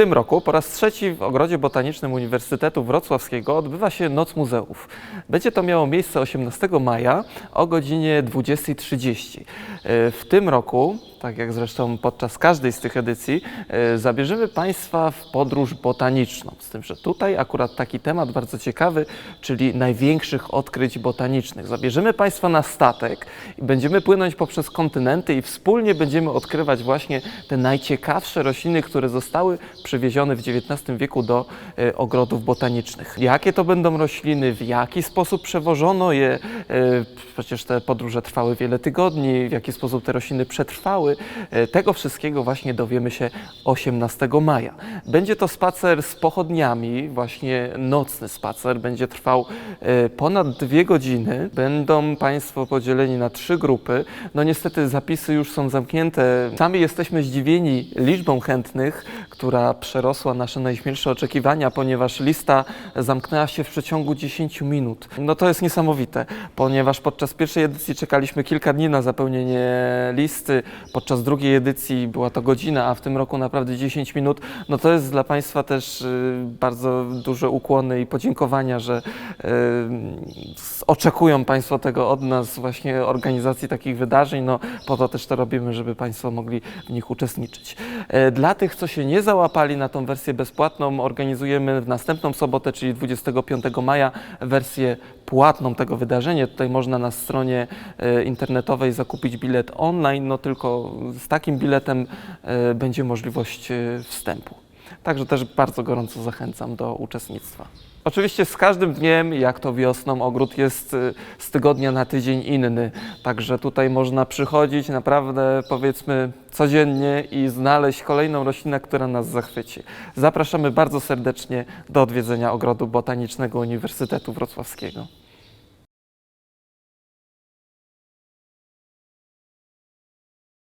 tym roku po raz trzeci w Ogrodzie Botanicznym Uniwersytetu Wrocławskiego odbywa się Noc Muzeów. Będzie to miało miejsce 18 maja o godzinie 20.30. E, W tym roku, tak jak zresztą podczas każdej z tych edycji, e, zabierzemy Państwa w podróż botaniczną. Z tym, że tutaj akurat taki temat bardzo ciekawy, czyli największych odkryć botanicznych. Zabierzemy Państwa na statek i będziemy płynąć poprzez kontynenty i wspólnie będziemy odkrywać właśnie te najciekawsze rośliny, które zostały przywiezione w XIX wieku do e, ogrodów botanicznych. Jakie to będą rośliny, w jaki sposób przewożono je, e, przecież te podróże trwały wiele tygodni, w jaki sposób te rośliny przetrwały. E, Tego wszystkiego właśnie dowiemy się 18 maja. Będzie to spacer z pochodniami, właśnie nocny spacer, będzie trwał ponad dwie godziny. Będą Państwo podzieleni na trzy grupy. No niestety zapisy już są zamknięte. Sami jesteśmy zdziwieni liczbą chętnych, która przerosła nasze najśmielsze oczekiwania, ponieważ lista zamknęła się w przeciągu 10 minut. No to jest niesamowite, ponieważ podczas pierwszej edycji czekaliśmy kilka dni na zapełnienie listy, podczas drugiej edycji była to godzina, a w tym roku naprawdę 10 minut. No to jest dla Państwa też y, bardzo duże ukłony i podziękowania, że y, oczekują Państwo tego od nas, właśnie organizacji takich wydarzeń. No po to też to robimy, żeby Państwo mogli w nich uczestniczyć. E, Dla tych, co się nie załapali na tą wersję bezpłatną, organizujemy w następną sobotę, czyli 25 maja, wersję płatną tego wydarzenia. Tutaj można na stronie e, internetowej zakupić bilet online, no tylko z takim biletem e, będzie możliwość e, wstępu. Także też bardzo gorąco zachęcam do uczestnictwa. Oczywiście z każdym dniem, jak to wiosną, ogród jest y, z tygodnia na tydzień inny. Także tutaj można przychodzić naprawdę powiedzmy codziennie i znaleźć kolejną roślinę, która nas zachwyci. Zapraszamy bardzo serdecznie do odwiedzenia Ogrodu Botanicznego Uniwersytetu Wrocławskiego.